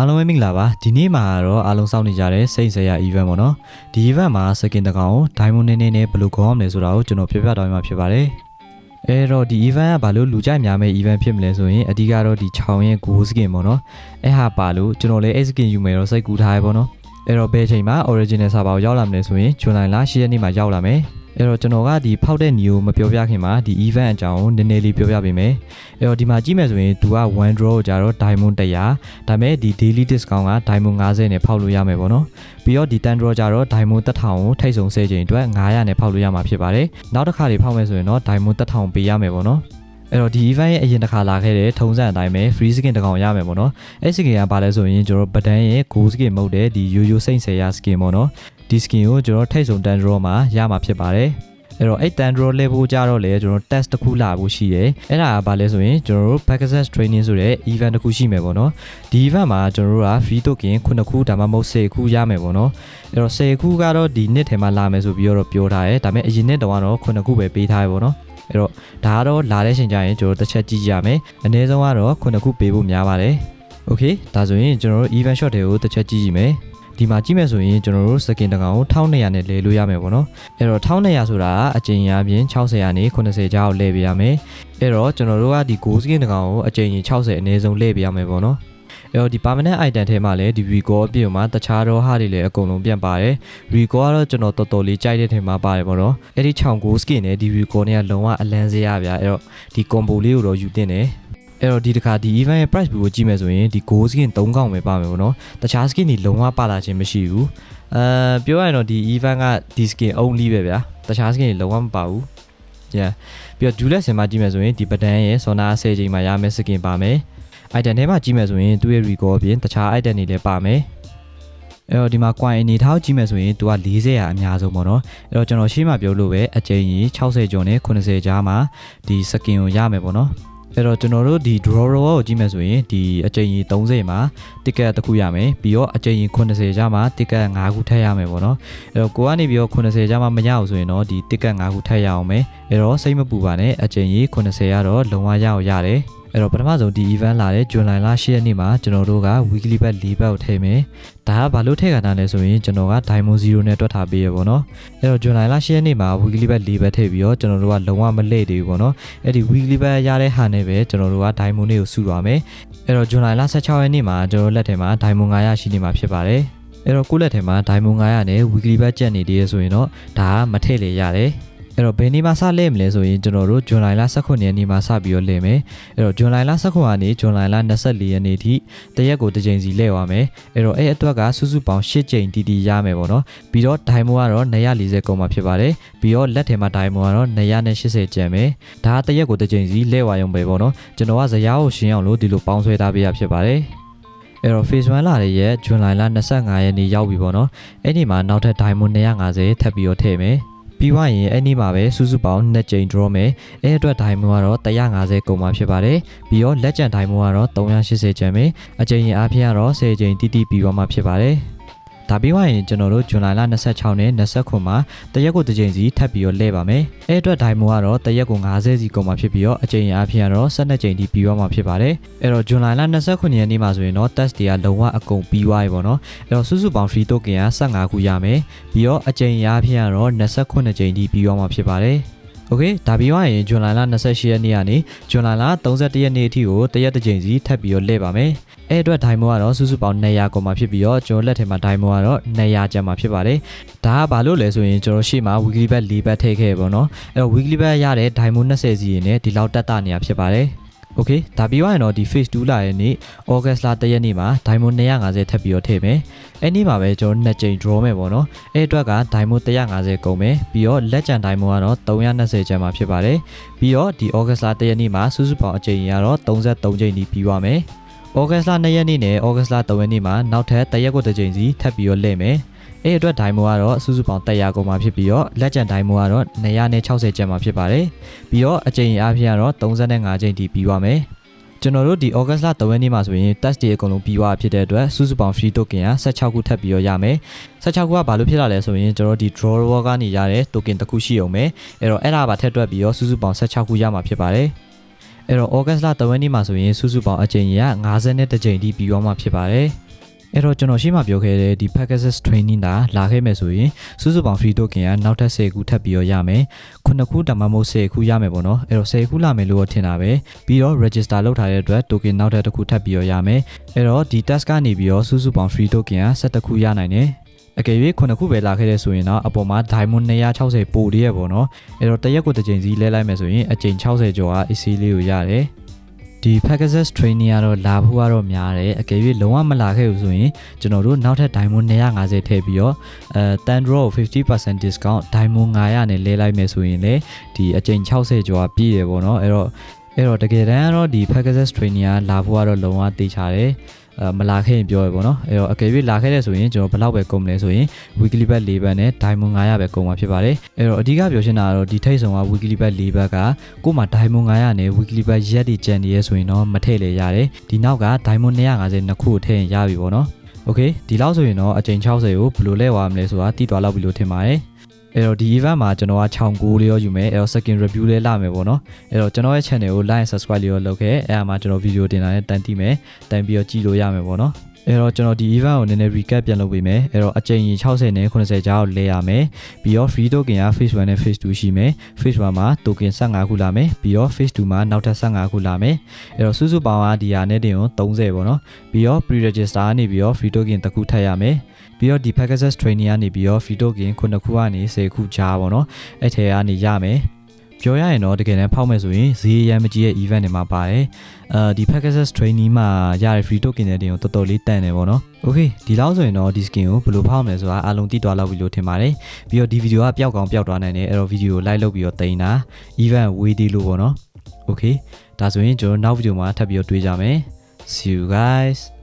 အားလုံးပဲမင်္ဂလာပါဒီနေ့မှာတော့အားလုံးစောင့်နေကြတဲ့စိတ်ဆရာ event ပေါ့နော်ဒီ event မှာ second တကောင် diamond နည်းနည်းနဲ့ဘယ်လိုခေါ်ရမလဲဆိုတာကိုကျွန်တော်ပြပြတော့မှာဖြစ်ပါတယ်အဲတော့ဒီ event ကဘာလို့လူကြိုက်များမဲ့ event ဖြစ်မလဲဆိုရင်အဓိကတော့ဒီ6ရဲ့ goal skin ပေါ့နော်အဲဟာပါလို့ကျွန်တော်လည်း A skin ယူမယ်တော့စိတ်ကူးထားရပေါ့နော်အဲ့တော့ဘယ်အချိန်မှာ original server ကိုရောက်လာမလဲဆိုရင် July လ10ရက်နေ့မှာရောက်လာမယ် အဲ့တော့ကျွန်တော်ကဒီဖောက်တဲ့ new မပြောပြခင်မှာဒီ event အကြောင်းကိုနည်းနည်းလေးပြောပြပေးမယ်အဲ့တော့ဒီမှာကြည့်မယ်ဆိုရင်သူက1 draw ကိုကြတော့ diamond 100ဒါပေမဲ့ဒီ daily discount က diamond 50နဲ့ဖောက်လို့ရမယ်ပေါ့နော်ပြီးတော့ဒီ10 draw ကြတော့ diamond 1000ကိုထိတ်ဆုံး10ချိန်အတွက်900နဲ့ဖောက်လို့ရမှာဖြစ်ပါတယ်နောက်တစ်ခါတွေဖောက်မယ်ဆိုရင်တော့ diamond 1000ပေးရမယ်ပေါ့နော် အဲ့တော့ဒီ event ရဲ့အရင်တစ်ခါလာခဲ့တဲ့ထုံးစံအတိုင်းပဲ free skin တစ်ကောင်ရမယ်ပေါ့နော်အဲ့ skin ကဘာလဲဆိုရင်ကျွန်တော်ပဒန်းရဲ့ gold skin မဟုတ်တဲ့ဒီရိုးရိုးစိတ်ဆယ်ရ skin ပေါ့နော်ဒီ skin ကိုကျွန်တော်ထိတ်ဆုံး10 draw မှာရမှာဖြစ်ပါတယ်အဲ့တော့အဲ့တန်ဒရိုလေးဖို့ကြတော့လေကျွန်တော် test တစ်ခုလာဖို့ရှိတယ်အဲ့ဒါကဘာလဲဆိုရင်ကျွန်တော်တို့ back access training ဆိုတဲ့ event တစ်ခုရှိမယ်ပေါ့နော်ဒီ event မှာကျွန်တော်တို့က free token 9ခုဒါမှမဟုတ်10ခုရမယ်ပေါ့နော်အဲ့တော့10ခုကတော့ဒီနှစ်ထဲမှာလာမယ်ဆိုပြီးတော့ပြောထားတယ်ဒါပေမဲ့အရင်နှစ်တုန်းကတော့9ခုပဲပေးထားရပေါ့နော် အဲ့တော့ဒါကတော့လာတဲ့ချိန်ကျရင်ကျွန်တော်တစ်ချက်ကြည့်ကြမယ်အနည်းဆုံးကတော့ခုနှစ်ခုပေးဖို့များပါတယ် okay ဒါဆိုရင်ကျွန်တော်တို့ event shot တွေကိုတစ်ချက်ကြည့်ကြည့်မယ်ဒီမှာကြည့်မယ်ဆိုရင်ကျွန်တော်တို့စကင်တကောင်ကို1200နဲ့လဲလို့ရမယ်ပေါ့နော်အဲ့တော့1200ဆိုတာအကြိမ်အပြင်60ရာနေ80ကြားကိုလဲပေးရမယ်အဲ့တော့ကျွန်တော်တို့ကဒီ9စကင်တကောင်ကိုအကြိမ်60အနည်းဆုံးလဲပေးရမယ်ပေါ့နော် အဲ့တော့ဒီ permanent item ထဲမှာလည်းဒီ recall အပြင်မှာတခြားတော့ဟာတွေလည်းအကုန်လုံးပြန်ပါတယ် recall ကတော့ကျွန်တော်တော်တော်လေးကြိုက်တဲ့ထဲမှာပါတယ်ပေါ့နော်အဲ့ဒီ6 gold skin နဲ့ဒီ recall နဲ့ကလုံးဝအလန်းစေးရဗျာအဲ့တော့ဒီ combo လေးကိုတော့ယူတင်တယ်အဲ့တော့ဒီတစ်ခါဒီ event ရဲ့ price ကိုကြည့်မယ်ဆိုရင်ဒီ gold skin 3កောင်ပဲပါမယ်ပေါ့နော်တခြား skin တွေလုံးဝပါလာခြင်းမရှိဘူးအဲပြောရရင်တော့ဒီ event ကဒီ skin only ပဲဗျာတခြား skin တွေလုံးဝမပါဘူး yeah ပြီးတော့ dual ဆင်မှာကြည့်မယ်ဆိုရင်ဒီပဒန်းရဲ့ Sona 10ချိန်မှာရမယ့် skin ပါမယ် item ထဲမှာကြည့်မယ်ဆိုရင်သူ့ရဲ့ recall အပြင်တခြား item တွေလည်းပါမယ်အဲ့တော့ဒီမှာ coin အနေထားကိုကြည့်မယ်ဆိုရင်သူက40ရာအများဆုံးပေါ့နော်အဲ့တော့ကျွန်တော်ရှေ့မှာပြောလို့ပဲအကြိမ်ကြီး60ကျော်နဲ့80ကြားမှာဒီ skin ကိုရမယ်ပေါ့နော်အဲ့တော့ကျွန်တော်တို့ဒီ draw roll ကိုကြည့်မယ်ဆိုရင်ဒီအကြိမ်ကြီး30မှာ ticket တစ်ခုရမယ်ပြီးတော့အကြိမ်ကြီး80ကြားမှာ ticket 5ခုထပ်ရမယ်ပေါ့နော်အဲ့တော့ကိုကနေပြီးတော့80ကြားမှာမရအောင်ဆိုရင်တော့ဒီ ticket 5ခုထပ်ရအောင်မယ်အဲ့တော့စိတ်မပူပါနဲ့အကြိမ်ကြီး80ရတော့လုံးဝရအောင်ရတယ် အဲ့တော့ပထမဆုံးဒီ event လာတဲ့ဇွန်လလ10ရက်နေ့မှာကျွန်တော်တို့က weekly bet 4ဘက်ကိုထည့်မယ်ဒါကဘာလို့ထည့်ခါတာလဲဆိုရင်ကျွန်တော်က diamond 0နဲ့တွက်ထားပေးရပေါ့နော်အဲ့တော့ဇွန်လလ10ရက်နေ့မှာ weekly bet 4ဘက်ထည့်ပြီးတော့ကျွန်တော်တို့ကလုံးဝမလှည့်သေးဘူးပေါ့နော်အဲ့ဒီ weekly bet ရတဲ့ဟာနဲ့ပဲကျွန်တော်တို့က diamond တွေကိုစုရမယ်အဲ့တော့ဇွန်လလ16ရက်နေ့မှာကျွန်တော်လက်ထဲမှာ diamond 900ရှိနေမှာဖြစ်ပါတယ်အဲ့တော့ကိုယ့်လက်ထဲမှာ diamond 900နဲ့ weekly bet ကျက်နေသေးရဆိုရင်တော့ဒါကမထည့်လေရတယ် အဲ့တော့ဘယ်နေ့မှစလဲမလဲဆိုရင်ကျွန်တော်တို့ဇွန်လလ18ရက်နေ့မှာစပြီးတော့လဲမယ်အဲ့တော့ဇွန်လလ19ရက်နေ့ဇွန်လလ24ရက်နေ့ထိတရက်ကိုတစ်ကြိမ်စီလဲသွားမယ်အဲ့တော့အဲ့အတွက်ကစုစုပေါင်း8ကြိမ်တီတီရမယ်ပေါ့နော်ပြီးတော့ဒိုင်မိုကတော့240ကုန်မှာဖြစ်ပါတယ်ပြီးတော့လက်ထဲမှာဒိုင်မိုကတော့280ကျန်မယ်ဒါကတရက်ကိုတစ်ကြိမ်စီလဲသွားရုံပဲပေါ့နော်ကျွန်တော်ကဇရားကိုရှင်းအောင်လို့ဒီလိုပေါင်းဆွဲထားပေးရဖြစ်ပါတယ်အဲ့တော့ phase 1လာတဲ့ရက်ဇွန်လလ25ရက်နေ့ရောက်ပြီပေါ့နော်အဲ့ဒီမှာနောက်ထပ် diamond 250ထပ်ပြီးတော့ထည့်မယ် ပြီးွားရင်အဲ့ဒီမှာပဲစုစုပေါင်း2ကြိမ် draw မယ်အဲ့အတွက် diamond ကတော့150ကုန်မှာဖြစ်ပါတယ်ပြီးတော့လက်ကျန် diamond ကတော့380ကျန်မယ်အကြိမ်ရင်အားဖြင့်ကတော့10ကြိမ်တိတိပြီးသွားမှာဖြစ်ပါတယ် ဒါပြီးွားရင်ကျွန်တော်တို့ဇွန်လလ26နဲ့29မှာတရက်ကိုတစ်ကြိမ်စီထပ်ပြီးတော့လဲပါမယ်။အဲ့အတွက်ဒိုင်မိုကတော့တရက်ကို90စီကုန်မှာဖြစ်ပြီးတော့အကြိမ်အဖြစ်ကတော့12ကြိမ်ထိပြီးသွားမှာဖြစ်ပါတယ်။အဲ့တော့ဇွန်လလ29ရက်နေ့မှာဆိုရင်တော့ test တွေကလုံးဝအကုန်ပြီးသွားပြီပေါ့နော်။အဲ့တော့စုစုပေါင်း free token က15ခုရမယ်။ပြီးတော့အကြိမ်အဖြစ်ကတော့29ကြိမ်ထိပြီးသွားမှာဖြစ်ပါတယ်။ ။ Okay ဒါပြီးသွားရင်ဇွန်လ28ရက်နေ့ကနေဇွန်လ31ရက်နေ့အထိကိုတရက်တစ်ကြိမ်စီထပ်ပြီးတော့လဲပါမယ်။အဲ့အတွက်ဒိုင်မိုကတော့စုစုပေါင်း200ကောင်မှာဖြစ်ပြီးတော့ကျွန်တော်လက်ထဲမှာဒိုင်မိုကတော့200ကျန်မှာဖြစ်ပါတယ်။ဒါကဘာလို့လဲဆိုရင်ကျွန်တော်ရှေ့မှာ weekly bet 4 bet ထည့်ခဲ့ပေါ့နော်။အဲ့တော့ weekly bet ရတဲ့ဒိုင်မို20စီရင်နဲ့ဒီလောက်တက်တာနေရဖြစ်ပါတယ်။ Okay ဒါပြီးသွားရင်တော့ဒီ phase 2လာရဲ့နေ့ August လ1ရက်နေ့မှာ Diamond 250ထပ်ပြီးတော့ထည့်မယ်။အဲ့ဒီမှာပဲကျွန်တော်နှစ်ကြိမ် draw မယ်ပေါ့နော်။အဲ့အတွက်က Diamond 150ကုန်မယ်။ပြီးတော့လက်ကျန် Diamond ကတော့320ကျန်မှာဖြစ်ပါတယ်။ပြီးတော့ဒီ August လ1ရက်နေ့မှာစုစုပေါင်းအကြိမ်ကတော့33ကြိမ်ဒီပြီးသွားမယ်။ August လ2ရက်နေ့နဲ့ August လ3ရက်နေ့မှာနောက်ထပ်တရက်ကိုတစ်ကြိမ်စီထပ်ပြီးတော့လဲမယ်။ အဲ့အတွက်ဒိုင်မိုကတော့စုစုပေါင်း100ကုန်မှာဖြစ်ပြီးတော့လက်ကျန်ဒိုင်မိုကတော့260ကျန်မှာဖြစ်ပါတယ်။ပြီးတော့အကြိမ်အားဖြင့်ကတော့35ကြိမ်ထိပြီးသွားမယ်။ကျွန်တော်တို့ဒီ August လ3ရက်နေ့မှာဆိုရင် test တွေအကုန်လုံးပြီးသွားဖြစ်တဲ့အတွက်စုစုပေါင်း free token က16ခုထပ်ပြီးတော့ရမယ်။16ခုကဘာလို့ဖြစ်လာလဲဆိုရင်ကျွန်တော်ဒီ draw roll ကနေရတဲ့ token တစ်ခုရှိအောင်ပဲ။အဲ့တော့အဲ့ဒါပါထက်တွက်ပြီးတော့စုစုပေါင်း16ခုရမှာဖြစ်ပါတယ်။အဲ့တော့ August လ3ရက်နေ့မှာဆိုရင်စုစုပေါင်းအကြိမ်ကြီးက52ကြိမ်ထိပြီးသွားမှာဖြစ်ပါတယ်။ အဲ့တော့ကျွန်တော်ရှင်းမပြောခဲ့တဲ့ဒီ Pegasus training တာလာခဲ့မယ်ဆိုရင်စုစုပေါင်း free token ကနောက်ထပ်10ခုထပ်ပြီးတော့ရမယ်ခုနှစ်ခုတမမဟုတ်10ခုရမယ်ပေါ့နော်အဲ့တော့10ခုလာမယ်လို့ထင်တာပဲပြီးတော့ register လုပ်ထားတဲ့အတွက် token နောက်ထပ်တစ်ခုထပ်ပြီးတော့ရမယ်အဲ့တော့ဒီ task ကနေပြီးတော့စုစုပေါင်း free token က17ခုရနိုင်တယ်အကယ်၍ခုနှစ်ခုပဲလာခဲ့တဲ့ဆိုရင်တော့အပေါ်မှာ diamond 260ပို့ရရပေါ့နော်အဲ့တော့တစ်ရက်ကိုတစ်ကြိမ်စီလဲလိုက်မယ်ဆိုရင်အကြိမ်60ကျော်က AC လေးကိုရတယ် ဒီ Pegasus training ကတော့လာဖို့ကတော့များတယ်အကယ်၍လုံးဝမလာခဲ့ဘူးဆိုရင်ကျွန်တော်တို့နောက်ထပ် diamond 250ထည့်ပြီးတော့အဲ tan draw 50% discount diamond 900နဲ့လဲလိုက်မယ်ဆိုရင်လေဒီအကြိမ်60ကျော်ကပြည့်ရပေါ့နော်အဲ့တော့ အဲ့တော့တကယ်တမ်းတော့ဒီ Pegasus Trainer လာဖို့ကတော့လုံအောင်တေးချတယ်မလာခဲ့ရင်ပြောရပေါ့နော်အဲ့တော့အကယ်၍လာခဲ့တဲ့ဆိုရင်ကျွန်တော်ဘလောက်ပဲကုန်မလဲဆိုရင် weekly bet ၄ဘတ်နဲ့ diamond 900ပဲကုန်မှာဖြစ်ပါတယ်အဲ့တော့အဓိကပြောချင်တာကတော့ဒီထိတ်ဆောင်က weekly bet ၄ဘတ်ကကို့မှာ diamond 900နဲ့ weekly bet ရက်တွေကျန်နေရဆိုရင်တော့မထည့်လေရတယ်ဒီနောက်က diamond 250နှစ်ခုကိုထည့်ရင်ရပြီပေါ့နော် okay ဒီလောက်ဆိုရင်တော့အချိန်60ကိုဘယ်လိုလဲဝါမလဲဆိုတာသိသွားလောက်ပြီလို့ထင်ပါတယ် အဲ့တော့ဒီ event မှာကျွန်တော်က6ကိုလေးရောယူမယ်အဲ့တော့ second review လေးလာမယ်ပေါ့နော်အဲ့တော့ကျွန်တော်ရဲ့ channel ကို like subscribe လေးရောလုပ်ခဲ့အဲ့ဒါမှာကျွန်တော် video တင်တာနဲ့တန်တိမယ်တန်ပြီးတော့ကြည့်လို့ရမယ်ပေါ့နော်အဲ့တော့ကျွန်တော်ဒီ event ကိုနည်းနည်း recap ပြန်လုပ်ပေးမယ်အဲ့တော့အကြိမ်ကြီး60နဲ့80ကြားကိုလဲရမယ်ပြီးတော့ free token က phase 1နဲ့ phase 2ရှိမယ် phase 1မှာ token 15ခုလာမယ်ပြီးတော့ phase 2မှာနောက်ထပ်15ခုလာမယ်အဲ့တော့စုစုပေါင်းကဒီဟာနဲ့တင်ကို30ပေါ့နော်ပြီးတော့ pre register ကနေပြီးတော့ free token တစ်ခုထပ်ရမယ် ပြီးတော့ဒီ Pegasus training ကနေပြီးတော့ free token ခုနှစ်ခုကနေ10ခုကြားပေါ့နော်အဲ့ထဲကနေရမယ်ပြောရရင်တော့တကယ်တမ်းဖောက်မယ်ဆိုရင်ဈေးရမ်းမကြီးရဲ့ event တွေမှာပါတယ်အဲဒီ Pegasus training မှာရတဲ့ free token တွေတင်ကိုတော်တော်လေးတန်တယ်ပေါ့နော် Okay ဒီလောက်ဆိုရင်တော့ဒီ skin ကိုဘယ်လိုဖောက်မလဲဆိုတာအားလုံးသိသွားလောက်ပြီလို့ထင်ပါတယ်ပြီးတော့ဒီဗီဒီယိုကပျောက်ကောင်ပျောက်သွားနိုင်တယ်အဲ့တော့ဗီဒီယိုကို like လုပ်ပြီးတော့တင်တာ event ဝေးသေးလို့ပေါ့နော် Okay ဒါဆိုရင်ကျွန်တော်နောက်ဗီဒီယိုမှာထပ်ပြီးတော့တွေ့ကြမယ် See you guys